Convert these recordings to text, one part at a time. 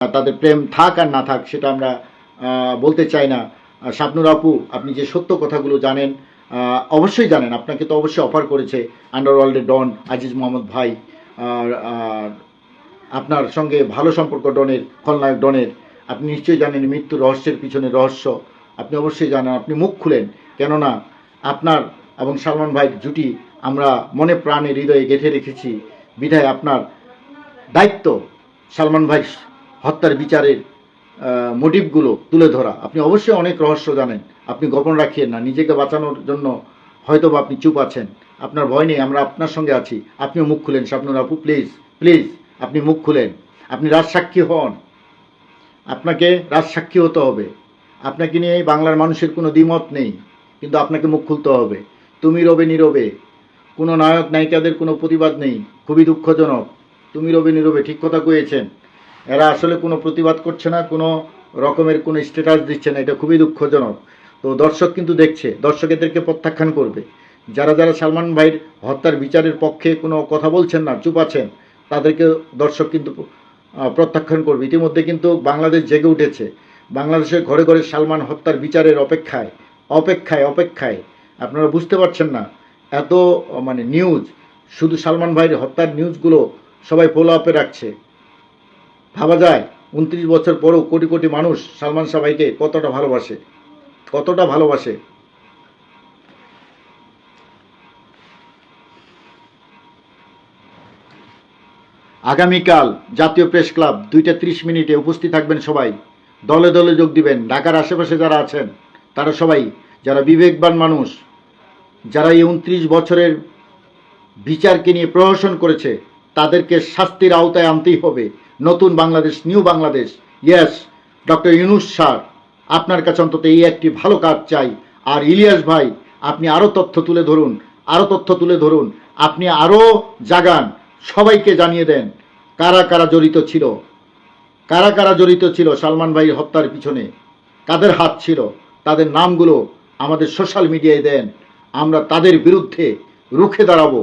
তাদের প্রেম থাক আর না থাক, সেটা আমরা বলতে চাই না। শাবনুর আপু, আপনি যে সত্য কথাগুলো জানেন অবশ্যই জানেন। আপনাকে তো অবশ্যই অফার করেছে আন্ডারওয়ার্ল্ডের ডন আজিজ মোহাম্মদ ভাই, আর আপনার সঙ্গে ভালো সম্পর্ক ডনের, খলনায়ক ডনের। আপনি নিশ্চয়ই জানেন মৃত্যুর রহস্যের পিছনে রহস্য। আপনি অবশ্যই জানেন, আপনি মুখ খুলেন। কেননা আপনার এবং সালমান ভাইয়ের জুটি আমরা মনে প্রাণে হৃদয়ে গেঁথে রেখেছি। বিধায় আপনার দায়িত্ব সালমান ভাই হত্যার বিচারের মোটিভগুলো তুলে ধরা। আপনি অবশ্যই অনেক রহস্য জানেন। আপনি গোপন রাখিয়েন না। নিজেকে বাঁচানোর জন্য হয়তো বা আপনি চুপ আছেন। আপনার ভয় নেই, আমরা আপনার সঙ্গে আছি। আপনিও মুখ খুলেন। স্বপ্নুর আপু প্লিজ প্লিজ আপনি মুখ খুলেন। আপনি রাজসাক্ষী হন। আপনাকে রাজসাক্ষী হতে হবে। আপনাকে নিয়ে বাংলার মানুষের কোনো দ্বিমত নেই। কিন্তু আপনাকে মুখ খুলতে হবে। তুমি রবে নীরবে। কোনো নায়ক নায়িকাদের কোনো প্রতিবাদ নেই। খুবই দুঃখজনক। তুমি রবে নীরবে। ঠিক কথা কয়েছেন। এরা আসলে কোনো প্রতিবাদ করছে না, কোনো রকমের কোনো স্ট্যাটাস দিচ্ছে না, এটা খুবই দুঃখজনক। তো দর্শক কিন্তু দেখছে দর্শক এদেরকে প্রত্যাখ্যান করবে। যারা যারা সালমান ভাইয়ের হত্যার বিচারের পক্ষে কোনো কথা বলছেন না, চুপ আছেন, তাদেরকে দর্শক কিন্তু প্রত্যাখ্যান করবে। ইতিমধ্যে কিন্তু বাংলাদেশ জেগে উঠেছে। বাংলাদেশের ঘরে ঘরে সালমান হত্যার বিচারের অপেক্ষায় অপেক্ষায় অপেক্ষায়। আপনারা বুঝতে পারছেন না, এত মানে নিউজ শুধু সালমান ভাইয়ের হত্যার নিউজগুলো সবাই ফলো আপে রাখছে। ভাবা যায়, উনত্রিশ বছর পরেও কোটি কোটি মানুষ সালমান শাহ ভাইকে কতটা ভালোবাসে কতটা ভালোবাসে। আগামীকাল জাতীয় প্রেস ক্লাব দুইটা ত্রিশ মিনিটে উপস্থিত থাকবেন সবাই। দলে দলে যোগ দিবেন। ঢাকার আশেপাশে যারা আছেন, তারা সবাই, যারা বিবেকবান মানুষ, যারা এই উনত্রিশ বছরের বিচারকে নিয়ে প্রহসন করেছে তাদেরকে শাস্তির আওতায় আনতেই হবে। নতুন Bangladesh, new Bangladesh. Yes doctor Yunus sir, আপনার কাছে অন্তত এই একটি ভালো কাজ চাই। আর ইলিয়াস ভাই, আপনি আরও তথ্য তুলে ধরুন আরও তথ্য তুলে ধরুন। আপনি আরও জাগান, সবাইকে জানিয়ে দেন, কারা কারা জড়িত ছিল। কারা কারা জড়িত ছিল সালমান ভাইয়ের হত্যার পিছনে? কাদের হাত ছিল? তাদের নামগুলো আমাদের সোশ্যাল মিডিয়ায় দেন। আমরা তাদের বিরুদ্ধে রুখে দাঁড়াবো।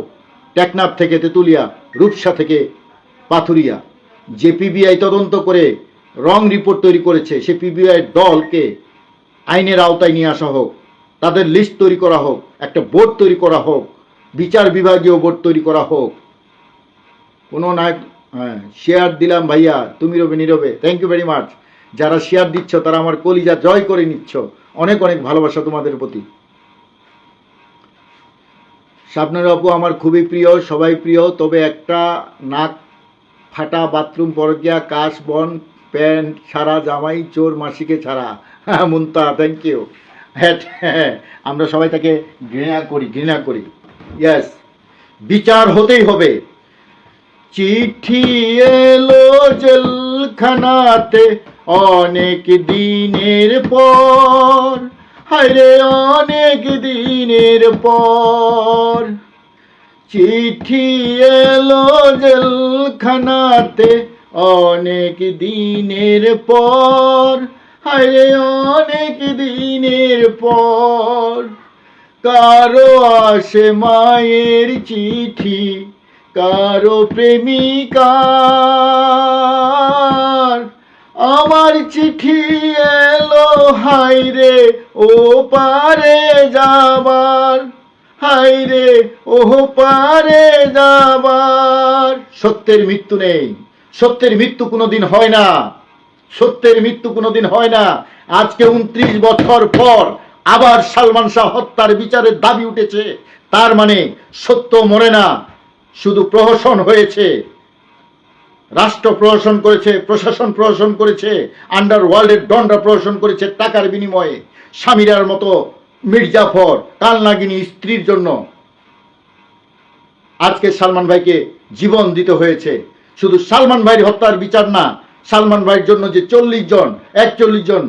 টেকনাফ থেকে তেঁতুলিয়া, রূপসা থেকে পাথুরিয়া। যে পিবিআই তদন্ত করে রং রিপোর্ট তৈরি করেছে, সে পিবিআই দলকে আইনের আওতায় নিয়ে আসা হোক, তাদের লিস্ট তৈরি করা হোক, একটা বোর্ড তৈরি করা হোক, বিচার বিভাগীয় বোর্ড তৈরি করা হোক। কোনো নায়ক হ্যাঁ শেয়ার দিলাম ভাইয়া, তুমি রবে নীরবে থ্যাংক ইউ ভেরি মাচ যারা শেয়ার দিচ্ছ, তারা আমার কলিজা জয় করে নিচ্ছ। অনেক অনেক ভালোবাসা তোমাদের প্রতি। স্বপ্নের আপু আমার খুবই প্রিয় সবাই প্রিয় তবে একটা নাক ফাটা বাথরুম পরকিয়া কাশ বন প্যান্ট ছাড়া জামাই চোর মাসিকে ছাড়া। হ্যাঁ মুন্তা থ্যাংক ইউ হ্যাঁ, আমরা সবাই তাকে ঘৃণা করি ঘৃণা করি। ইয়াস বিচার হতেই হবে। চিঠি এলো জেলখানাতে অনেক দিনের পর। হায়রে অনেক দিনের পর। চিঠি এলো জেলখানাতে অনেক দিনের পর। হায়রে অনেক দিনের পর। কারও আসে মায়ের চিঠি, কারও প্রেমিকার। আমার চিঠি এলো হাইরে ও পারে যাবার। হাইরে ও পারে যাবার। সত্যের মৃত্যু নেই, সত্যের মৃত্যু কোনোদিন হয় না, সত্যের মৃত্যু কোনোদিন হয় না। আজকে উনত্রিশ বছর পর আবার সালমান শাহ হত্যার বিচারের দাবি উঠেছে। তার মানে সত্য মরে না, শুধু প্রহসন হয়েছে। রাষ্ট্র প্রহসন করেছে, প্রশাসন প্রহসন করেছে আন্ডার ওয়ার্ল্ডের ডনরা প্রহসন করেছে টাকার বিনিময়ে। স্বামীরার মতো মির্জাফর, কালনাগিনী স্ত্রীর জন্য। আজকে সালমান ভাইকে জীবন দিতে হয়েছে। শুধু সালমান ভাইয়ের হত্যার বিচার না, সালমান ভাইয়ের জন্য যে চল্লিশ জন, একচল্লিশ জন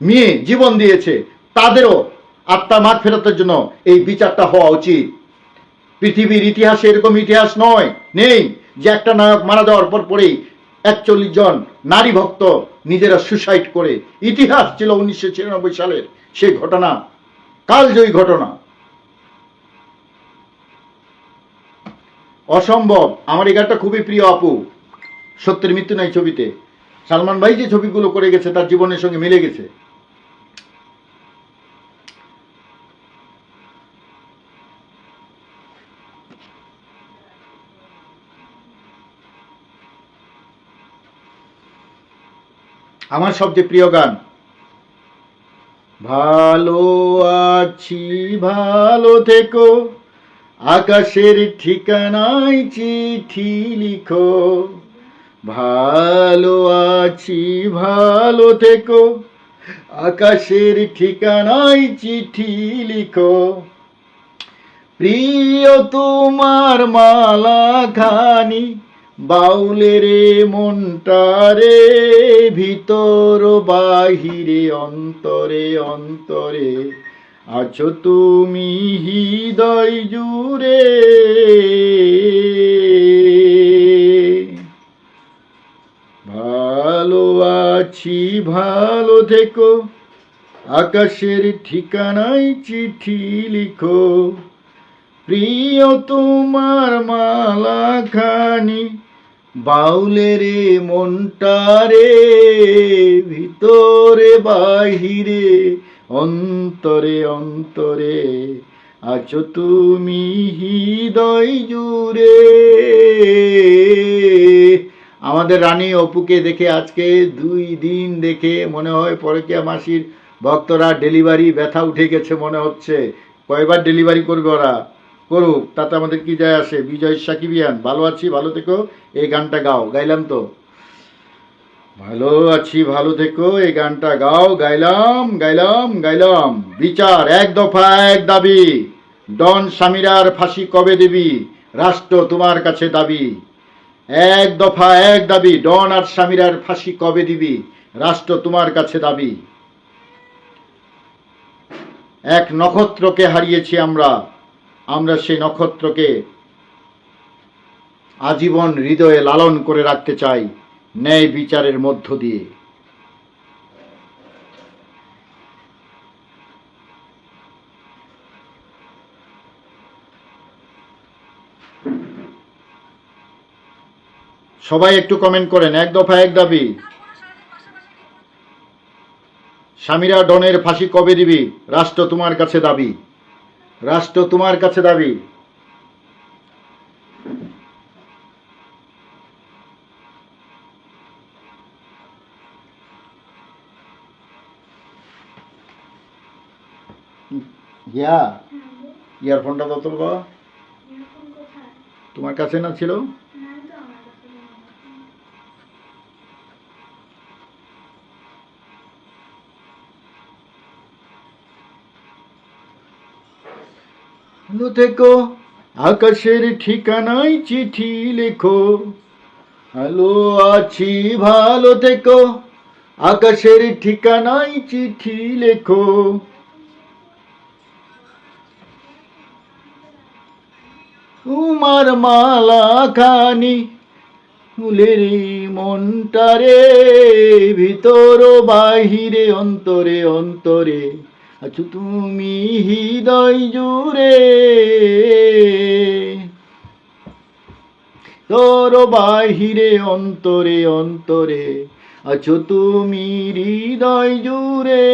মেয়ে জীবন দিয়েছে, তাদেরও আত্মা মাঠ ফেরতের জন্য এই বিচারটা হওয়া উচিত। পৃথিবীর ইতিহাসে এরকম ইতিহাস নয়, নেই। যে একটা নায়ক মারা যাওয়ার পর পরেই একচল্লিশ জন নারী ভক্ত নিজেরা সুসাইড করে। ইতিহাস ছিল উনিশশো ছিয়ানব্বই সালের সেই ঘটনা, কালজয়ী ঘটনা। অসম্ভব, আমার এই গানটা খুবই প্রিয় আপু। সত্যের মৃত্যু নাই ছবিতে। সালমান ভাই যে ছবিগুলো করে গেছে, তার জীবনের সঙ্গে মিলে গেছে। আমার সবচেয়ে প্রিয় গান। ভালো আছি, ভালো থেকো, আকাশের ঠিকানায় চিঠি লিখো। ভালো আছি, ভালো থেকো, আকাশের ঠিকানায় চিঠি লিখো। প্রিয় তোমার মালা খানি বাউলের মনটারে, ভিতর বাহিরে, অন্তরে অন্তরে। আছো তুমি হৃদয় জুড়ে। ভালো আছি, ভালো থেকো। আকাশের ঠিকানায় চিঠি লিখো। প্রিয় তোমার মালা খানি বাউলের মনটারে ভিতরে বাহিরে, অন্তরে অন্তরে, আছো তুমি হৃদয় জুড়ে। আমাদের রানী অপুকে দেখে আজকে দুই দিন দেখে মনে হয় পরকিয়া মাসির ভক্তরা ডেলিভারি ব্যথা উঠে গেছে মনে হচ্ছে। কয়বার ডেলিভারি করবে ওরা? করুক, তাতে আমাদের কি যায় আসে? বিজয় সাকিবিয়ান, ভালো আছি, ভালো থেকো। এই গানটা গাও, গাইলাম তো। ভালো আছি, ভালো থেকো, এই গানটা গাও, গাইলাম গাইলাম গাইলাম। বিচার এক দফা, এক দাবি। ডন স্বামীরার ফাঁসি কবে দিবি? রাষ্ট্র তোমার কাছে দাবি। এক দফা, এক দাবি, ডন আর স্বামীরার ফাঁসি কবে দিবি? রাষ্ট্র তোমার কাছে দাবি। এক নক্ষত্রকে হারিয়েছি আমরা। আমরা সেই নক্ষত্রকে আজীবন হৃদয়ে লালন করে রাখতে চাই ন্যায় বিচারের মধ্য দিয়ে। সবাই একটু কমেন্ট করেন, এক দফা এক দাবি। স্বামীরা ডনের ফাঁসি কবে দিবি? রাষ্ট্র তোমার কাছে দাবি। রাষ্ট্র তোমার কাছে দাবি। ইয়া ইয়ারফোনটা কত তোমার কাছে না ছিল? থেকো, আকাশের ঠিকানায় চিঠি লেখো। ভালো আছি ভালো থেকো, আকাশের ঠিকানায় চিঠি লেখো। তোমার মালা খানি ফুলের মনটারে, ভিতর বাহিরে, অন্তরে অন্তরে। আছো তুমি হৃদয় জুড়ে তোর বাহিরে অন্তরে অন্তরে। আছো তুমি হৃদয় জুড়ে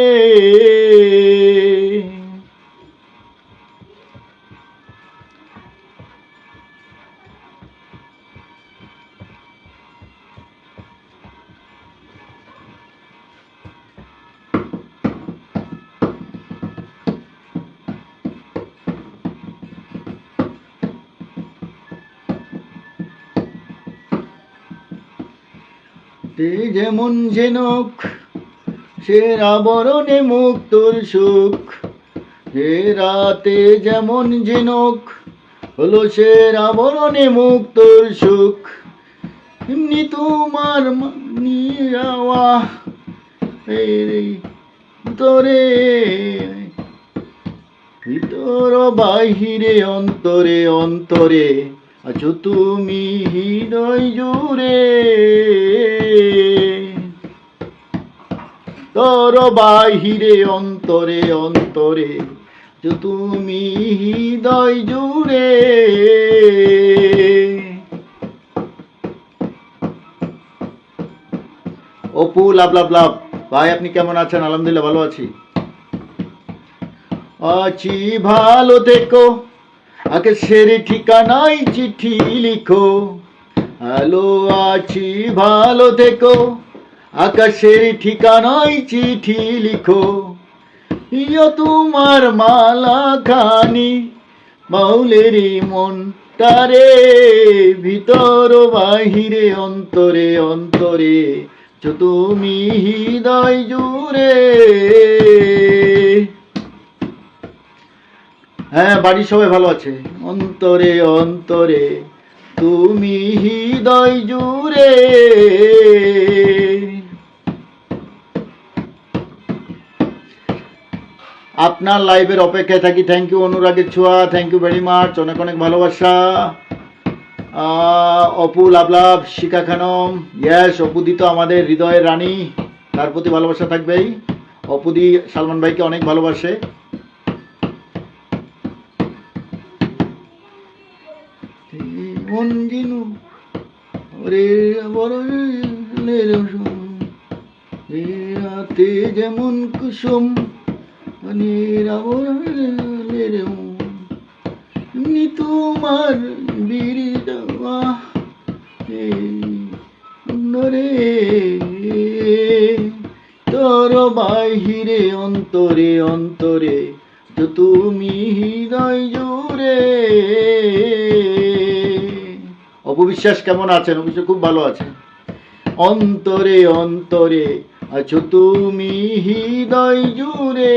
তে যেমন ঝিনুক, সে আবরণে মুক্তর সুখ। যে রাতে যেমন ঝিনুক, হলো সে আবরণে মুক্তর সুখ। এমনি তোমার নিরাওয়া তোরে ভিতর বাহিরে, অন্তরে অন্তরে। আছো তুমি হৃদয় জুড়ে তোর বাহিরে, অন্তরে অন্তরে আছো তুমি হৃদয় জুড়ে অপু, লাভ লাভ লাভ। ভাই, আপনি কেমন আছেন? আলহামদুলিল্লাহ, ভালো আছি। আছি, ভালো দেখো আকাশের ঠিকানায় চিঠি লিখো। হ্যালো আছি, ভালো দেখো আকাশের ঠিকানায় চিঠি লিখো। ইয় তোমার মালা খানি বাউলেরই মন তারে, ভিতর বাহিরে, অন্তরে অন্তরে তুমি হৃদয় জুড়ে। হ্যাঁ বাড়ির সবাই ভালো আছে। অন্তরে অন্তরে, তুমি হৃদয় জুড়ে। আপনার লাইভের অপেক্ষায় থাকি। থ্যাংক ইউ অনুরাগের ছোঁয়া। থ্যাংক ইউ ভেরি মাচ অনেক অনেক ভালোবাসা। Apu love love Shikha Khanam. Yes অপুদি তো আমাদের হৃদয়ের রানী। তার প্রতি ভালোবাসা থাকবেই। অপুদি, সালমান ভাইকে অনেক ভালোবাসে। বড় রাতে যেমন কুসুম এমনি তোমার বিড়ি দেওয়া রে তোর বাহিরে, অন্তরে অন্তরে, তো তুমি হৃদয় জুড়ে অপবিশ্বাস কেমন আছেন? অবশ্য খুব ভালো আছেন। অন্তরে অন্তরে আছো তুমি হৃদয় জুড়ে।